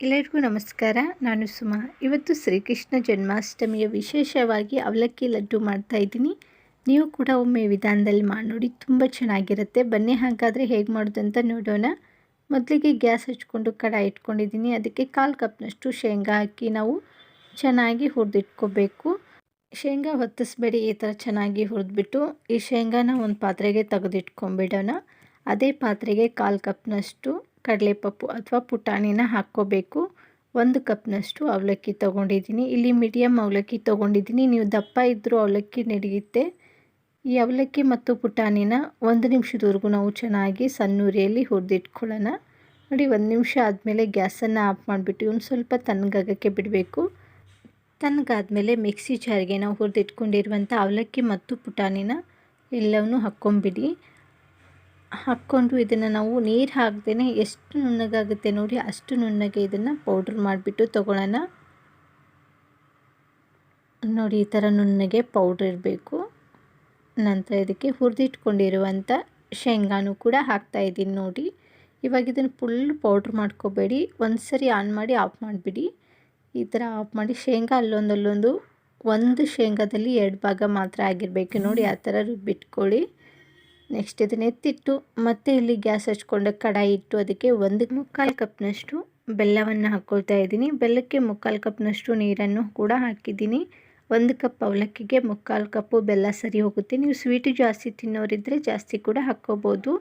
ಎಲ್ಲರಿಗೂ ನಮಸ್ಕಾರ. ನಾನು ಸುಮಾ. ಇವತ್ತು ಶ್ರೀಕೃಷ್ಣ ಜನ್ಮಾಷ್ಟಮಿಯ ವಿಶೇಷವಾಗಿ ಅವಲಕ್ಕಿ ಲಡ್ಡು ಮಾಡ್ತಾ ಇದ್ದೀನಿ. ನೀವು ಕೂಡ ಒಮ್ಮೆ ವಿಧಾನದಲ್ಲಿ ಮಾಡಿ ತುಂಬ ಚೆನ್ನಾಗಿರುತ್ತೆ. ಬನ್ನಿ ಹಾಗಾದರೆ ಹೇಗೆ ಮಾಡೋದು ಅಂತ ನೋಡೋಣ. ಮೊದಲಿಗೆ ಗ್ಯಾಸ್ ಹಚ್ಕೊಂಡು ಕಡಾಯಿ ಇಟ್ಕೊಂಡಿದ್ದೀನಿ. ಅದಕ್ಕೆ ಕಾಲು ಕಪ್ನಷ್ಟು ಶೇಂಗಾ ಹಾಕಿ ನಾವು ಚೆನ್ನಾಗಿ ಹುರಿದಿಟ್ಕೋಬೇಕು. ಶೇಂಗಾ ಹೊತ್ತಿಸ್ಬೇಡಿ, ಈ ಥರ ಚೆನ್ನಾಗಿ ಹುರಿದ್ಬಿಟ್ಟು ಈ ಶೇಂಗಾನ ಒಂದು ಪಾತ್ರೆಗೆ ತೆಗೆದಿಟ್ಕೊಂಡ್ಬಿಡೋಣ ಅದೇ ಪಾತ್ರೆಗೆ ಕಾಲು ಕಪ್ನಷ್ಟು ಕಡಲೆಪಪ್ಪು ಅಥವಾ ಪುಟಾಣಿನ ಹಾಕ್ಕೋಬೇಕು. ಒಂದು ಕಪ್ನಷ್ಟು ಅವಲಕ್ಕಿ ತೊಗೊಂಡಿದ್ದೀನಿ. ಇಲ್ಲಿ ಮೀಡಿಯಮ್ ಅವಲಕ್ಕಿ ತೊಗೊಂಡಿದ್ದೀನಿ. ನೀವು ದಪ್ಪ ಇದ್ದರೂ ಅವಲಕ್ಕಿ ನಡೆಯುತ್ತೆ. ಈ ಅವಲಕ್ಕಿ ಮತ್ತು ಪುಟಾಣಿನ ಒಂದು ನಿಮಿಷದವರೆಗೂ ನಾವು ಚೆನ್ನಾಗಿ ಸಣ್ಣೂರಿಯಲ್ಲಿ ಹುರಿದಿಟ್ಕೊಳ್ಳೋಣ. ನೋಡಿ, ಒಂದು ನಿಮಿಷ ಆದಮೇಲೆ ಗ್ಯಾಸನ್ನು ಆಫ್ ಮಾಡಿಬಿಟ್ಟು ಒಂದು ಸ್ವಲ್ಪ ತಣ್ಣಗಾಗಕ್ಕೆ ಬಿಡಬೇಕು. ತಣ್ಣಗಾದಮೇಲೆ ಮಿಕ್ಸಿ ಜಾರಿಗೆ ನಾವು ಹುರಿದಿಟ್ಕೊಂಡಿರುವಂಥ ಅವಲಕ್ಕಿ ಮತ್ತು ಪುಟಾಣಿನ ಎಲ್ಲವನ್ನೂ ಹಾಕ್ಕೊಂಬಿಡಿ. ಹಾಕ್ಕೊಂಡು ಇದನ್ನು ನಾವು ನೀರು ಹಾಕ್ದೇ ಎಷ್ಟು ನುಣ್ಣಗಾಗುತ್ತೆ ನೋಡಿ, ಅಷ್ಟು ನುಣ್ಣಗೆ ಇದನ್ನು ಪೌಡ್ರ್ ಮಾಡಿಬಿಟ್ಟು ತೊಗೊಳ್ಳೋಣ. ನೋಡಿ, ಈ ಥರ ನುಣ್ಣಗೆ ಪೌಡ್ರ್ ಇರಬೇಕು. ನಂತರ ಇದಕ್ಕೆ ಹುರಿದಿಟ್ಕೊಂಡಿರುವಂಥ ಶೇಂಗಾನು ಕೂಡ ಹಾಕ್ತಾಯಿದ್ದೀನಿ ನೋಡಿ. ಇವಾಗ ಇದನ್ನು ಫುಲ್ ಪೌಡ್ರ್ ಮಾಡ್ಕೋಬೇಡಿ. ಒಂದು ಸರಿ ಆನ್ ಮಾಡಿ ಆಫ್ ಮಾಡಿಬಿಡಿ. ಈ ಥರ ಆಫ್ ಮಾಡಿ ಶೇಂಗಾ ಅಲ್ಲೊಂದು ಅಲ್ಲೊಂದು ಒಂದು ಶೇಂಗಾದಲ್ಲಿ ಎರಡು ಭಾಗ ಮಾತ್ರ ಆಗಿರಬೇಕು ನೋಡಿ, ಆ ಥರ ರುಬ್ಬಿಟ್ಕೊಳ್ಳಿ. ನೆಕ್ಸ್ಟ್ ಇದನ್ನ ಎತ್ತಿಟ್ಟು ಮತ್ತೆ ಇಲ್ಲಿ ಗ್ಯಾಸ್ ಹಚ್ಕೊಂಡು ಕಡಾಯಿ ಇಟ್ಟು ಅದಕ್ಕೆ ಒಂದು ಮುಕ್ಕಾಲು ಕಪ್ನಷ್ಟು ಬೆಲ್ಲವನ್ನು ಹಾಕ್ಕೊಳ್ತಾ ಇದ್ದೀನಿ. ಬೆಲ್ಲಕ್ಕೆ ಮುಕ್ಕಾಲು ಕಪ್ನಷ್ಟು ನೀರನ್ನು ಕೂಡ ಹಾಕಿದ್ದೀನಿ. ಒಂದು ಕಪ್ ಅವಲಕ್ಕಿಗೆ ಮುಕ್ಕಾಲು ಕಪ್ಪು ಬೆಲ್ಲ ಸರಿ ಹೋಗುತ್ತೆ. ನೀವು ಸ್ವೀಟು ಜಾಸ್ತಿ ತಿನ್ನೋರಿದ್ದರೆ ಜಾಸ್ತಿ ಕೂಡ ಹಾಕ್ಕೋಬೋದು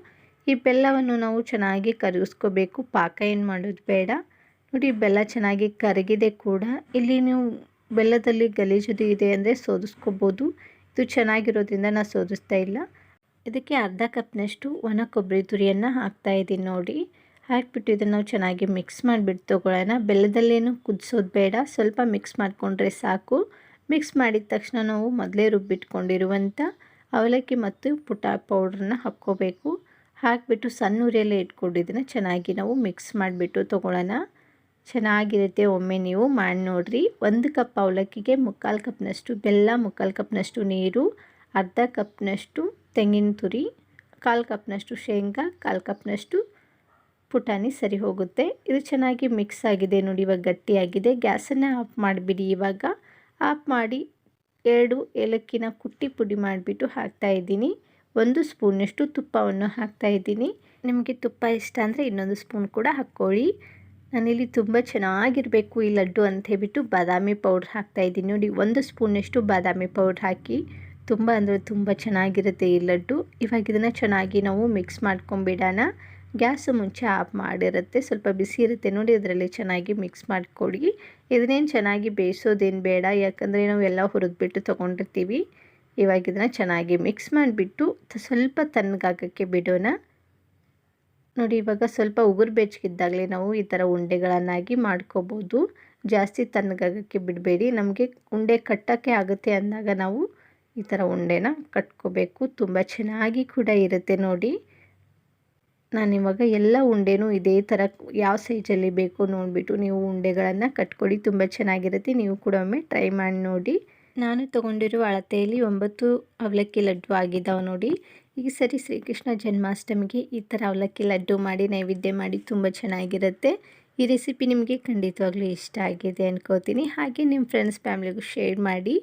ಈ ಬೆಲ್ಲವನ್ನು ನಾವು ಚೆನ್ನಾಗಿ ಕರಗಿಸ್ಕೋಬೇಕು. ಪಾಕ ಏನು ಮಾಡೋದು ಬೇಡ. ನೋಡಿ, ಬೆಲ್ಲ ಚೆನ್ನಾಗಿ ಕರಗಿದೆ ಕೂಡ. ಇಲ್ಲಿ ನೀವು ಬೆಲ್ಲದಲ್ಲಿ ಗಲೀಜುದು ಇದೆ ಅಂದರೆ ಸೋದಿಸ್ಕೋಬೋದು. ಇದು ಚೆನ್ನಾಗಿರೋದ್ರಿಂದ ನಾನು ಸೋದಿಸ್ತಾ ಇಲ್ಲ. ಇದಕ್ಕೆ ಅರ್ಧ ಕಪ್ನಷ್ಟು ಒಣ ಕೊಬ್ಬರಿ ತುರಿಯನ್ನು ಇದ್ದೀನಿ ನೋಡಿ. ಹಾಕಿಬಿಟ್ಟು ಇದನ್ನು ನಾವು ಚೆನ್ನಾಗಿ ಮಿಕ್ಸ್ ಮಾಡಿಬಿಟ್ಟು ತೊಗೊಳ್ಳೋಣ. ಬೆಲ್ಲದಲ್ಲೇನು ಕುದಿಸೋದು ಬೇಡ. ಸ್ವಲ್ಪ ಮಿಕ್ಸ್ ಮಾಡಿಕೊಂಡ್ರೆ ಸಾಕು. ಮಿಕ್ಸ್ ಮಾಡಿದ ತಕ್ಷಣ ನಾವು ಮೊದಲೇ ರುಬ್ಬಿಟ್ಕೊಂಡಿರುವಂಥ ಅವಲಕ್ಕಿ ಮತ್ತು ಪುಟ ಪೌಡ್ರನ್ನ ಹಾಕ್ಕೋಬೇಕು. ಹಾಕಿಬಿಟ್ಟು ಸಣ್ಣ ಉರಿಯಲ್ಲೇ ಇಟ್ಕೊಂಡಿದ್ದನ್ನು ಚೆನ್ನಾಗಿ ನಾವು ಮಿಕ್ಸ್ ಮಾಡಿಬಿಟ್ಟು ತೊಗೊಳ್ಳೋಣ. ಚೆನ್ನಾಗಿರುತ್ತೆ ಒಮ್ಮೆ ನೀವು ಮಾಡಿ ನೋಡಿರಿ. ಒಂದು ಕಪ್ ಅವಲಕ್ಕಿಗೆ ಮುಕ್ಕಾಲು ಕಪ್ನಷ್ಟು ಬೆಲ್ಲ, ಮುಕ್ಕಾಲು ಕಪ್ನಷ್ಟು ನೀರು, ಅರ್ಧ ಕಪ್ನಷ್ಟು ತೆಂಗಿನ ತುರಿ ಕಾಲು ಕಪ್ನಷ್ಟು ಶೇಂಗಾ, ಕಾಲು ಕಪ್ನಷ್ಟು ಪುಟಾಣಿ ಸರಿ ಹೋಗುತ್ತೆ. ಇದು ಚೆನ್ನಾಗಿ ಮಿಕ್ಸ್ ಆಗಿದೆ ನೋಡಿ, ಇವಾಗ ಗಟ್ಟಿಯಾಗಿದೆ. ಗ್ಯಾಸನ್ನು ಆಫ್ ಮಾಡಿಬಿಡಿ ಇವಾಗ. ಆಫ್ ಮಾಡಿ ಎರಡು ಏಲಕ್ಕಿನ ಕುಟ್ಟಿ ಪುಡಿ ಮಾಡಿಬಿಟ್ಟು ಹಾಕ್ತಾಯಿದ್ದೀನಿ ಒಂದು ಸ್ಪೂನಷ್ಟು ತುಪ್ಪವನ್ನು ಹಾಕ್ತಾಯಿದ್ದೀನಿ ನಿಮಗೆ ತುಪ್ಪ ಇಷ್ಟ ಅಂದರೆ ಇನ್ನೊಂದು ಸ್ಪೂನ್ ಕೂಡ ಹಾಕ್ಕೊಳ್ಳಿ. ನಾನಿಲ್ಲಿ ತುಂಬ ಚೆನ್ನಾಗಿರಬೇಕು ಈ ಲಡ್ಡು ಅಂತ ಹೇಳ್ಬಿಟ್ಟು ಬಾದಾಮಿ ಪೌಡ್ರ್ ಹಾಕ್ತಾಯಿದ್ದೀನಿ ನೋಡಿ, ಒಂದು ಸ್ಪೂನಷ್ಟು ಬಾದಾಮಿ ಪೌಡ್ರ್ ಹಾಕಿ. ತುಂಬ ಅಂದರೆ ತುಂಬ ಚೆನ್ನಾಗಿರುತ್ತೆ ಈ ಲಡ್ಡು. ಇವಾಗ ಇದನ್ನು ಚೆನ್ನಾಗಿ ನಾವು ಮಿಕ್ಸ್ ಮಾಡ್ಕೊಂಬಿಡೋಣ ಗ್ಯಾಸ್ ಮುಂಚೆ ಆಫ್ ಮಾಡಿರುತ್ತೆ. ಸ್ವಲ್ಪ ಬಿಸಿ ಇರುತ್ತೆ. ನೋಡಿ ಅದರಲ್ಲಿ ಚೆನ್ನಾಗಿ ಮಿಕ್ಸ್ ಮಾಡಿಕೊಡಿ. ಇದನ್ನೇನು ಚೆನ್ನಾಗಿ ಬೇಯಿಸೋದೇನು ಬೇಡ. ಯಾಕಂದರೆ ನಾವು ಎಲ್ಲ ಹುರಿದ್ಬಿಟ್ಟು ತೊಗೊಂಡಿರ್ತೀವಿ. ಇವಾಗ ಇದನ್ನು ಚೆನ್ನಾಗಿ ಮಿಕ್ಸ್ ಮಾಡಿಬಿಟ್ಟು ಸ್ವಲ್ಪ ತಣ್ಣಗಾಗಕ್ಕೆ ಬಿಡೋಣ. ನೋಡಿ ಇವಾಗ ಸ್ವಲ್ಪ ಉಗುರು ಬೆಚ್ಚಗಿದ್ದಾಗಲೇ ನಾವು ಈ ಥರ ಉಂಡೆಗಳನ್ನಾಗಿ ಮಾಡ್ಕೋಬೋದು. ಜಾಸ್ತಿ ತಣ್ಣಗಾಗಕ್ಕೆ ಬಿಡಬೇಡಿ. ನಮಗೆ ಉಂಡೆ ಕಟ್ಟೋಕ್ಕೆ ಆಗುತ್ತೆ ಅಂದಾಗ ನಾವು ಈ ಥರ ಉಂಡೆನ ಕಟ್ಕೋಬೇಕು. ತುಂಬ ಚೆನ್ನಾಗಿ ಕೂಡ ಇರುತ್ತೆ ನೋಡಿ. ನಾನಿವಾಗ ಎಲ್ಲ ಉಂಡೆನೂ ಇದೇ ಥರ ಯಾವ ಸೈಜಲ್ಲಿ ಬೇಕು ನೋಡಿಬಿಟ್ಟು ನೀವು ಉಂಡೆಗಳನ್ನು ಕಟ್ಕೊಳ್ಳಿ ತುಂಬ ಚೆನ್ನಾಗಿರುತ್ತೆ. ನೀವು ಕೂಡ ಒಮ್ಮೆ ಟ್ರೈ ಮಾಡಿ ನೋಡಿ. ನಾನು ತೊಗೊಂಡಿರೋ ಅಳತೆಯಲ್ಲಿ ಒಂಬತ್ತು ಅವಲಕ್ಕಿ ಲಡ್ಡು ಆಗಿದ್ದಾವೆ ನೋಡಿ. ಈ ಸರಿ ಶ್ರೀಕೃಷ್ಣ ಜನ್ಮಾಷ್ಟಮಿಗೆ ಈ ಥರ ಅವಲಕ್ಕಿ ಲಡ್ಡು ಮಾಡಿ, ನೈವೇದ್ಯ ಮಾಡಿ ತುಂಬ ಚೆನ್ನಾಗಿರುತ್ತೆ. ಈ ರೆಸಿಪಿ ನಿಮಗೆ ಖಂಡಿತವಾಗ್ಲೂ ಇಷ್ಟ ಆಗಿದೆ ಅನ್ಕೋತೀನಿ. ಹಾಗೆ ನಿಮ್ಮ ಫ್ರೆಂಡ್ಸ್ ಫ್ಯಾಮ್ಲಿಗೂ ಶೇರ್ ಮಾಡಿ.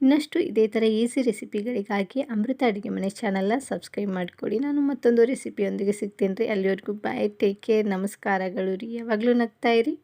ಇನ್ನಷ್ಟು ಇದೇ ಥರ ಈಸಿ ರೆಸಿಪಿಗಳಿಗಾಗಿ ಅಮೃತ ಅಡುಗೆ ಮನೆ ಚಾನಲ್ನ ಸಬ್ಸ್ಕ್ರೈಬ್ ಮಾಡಿಕೊಡಿ. ನಾನು ಮತ್ತೊಂದು ರೆಸಿಪಿಯೊಂದಿಗೆ ಸಿಗ್ತೀನಿ ರೀ ಅಲ್ಲಿವರೆಗೂ ಬಾಯ್ ಟೇಕ್ ಕೇರ್ ನಮಸ್ಕಾರಗಳು ರೀ. ಯಾವಾಗಲೂ ನಗ್ತಾಯಿರಿ